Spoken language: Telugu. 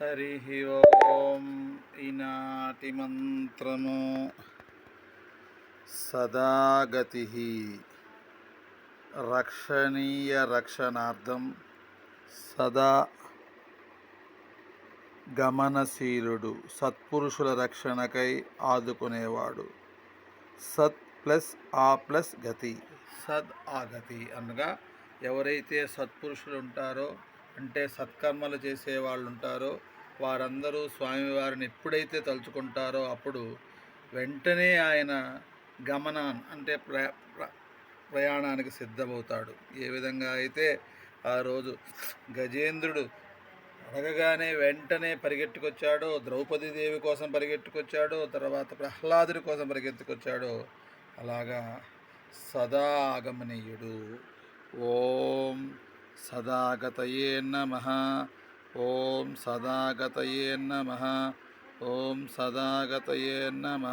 హరి ఓం ఈనాటి మంత్రము సదాగతి రక్షణీయ రక్షణార్థం సదా గమనశీలుడు సత్పురుషుల రక్షణకై ఆదుకునేవాడు। సత్ ప్లస్ ఆ ప్లస్ గతి। సద్ ఆగతి అనగా ఎవరైతే సత్పురుషులు ఉంటారో అంటే సత్కర్మలు చేసే వాళ్ళు ఉంటారో వారందరూ స్వామివారిని ఎప్పుడైతే తలుచుకుంటారో అప్పుడు వెంటనే ఆయన గమనాన్ అంటే ప్ర ప్ర- ప్రయాణానికి సిద్ధమవుతాడు. ఏ విధంగా అయితే ఆ రోజు గజేంద్రుడు అడగగానే వెంటనే పరిగెట్టుకొచ్చాడో ద్రౌపది దేవి కోసం పరిగెట్టుకొచ్చాడో తర్వాత ప్రహ్లాదుడి కోసం పరిగెత్తుకొచ్చాడో అలాగా సదా ఆగమనీయుడు. ఓం சதாகதையே நம ஓம் சதாகதையே நம ஓம் சதாகதையே நம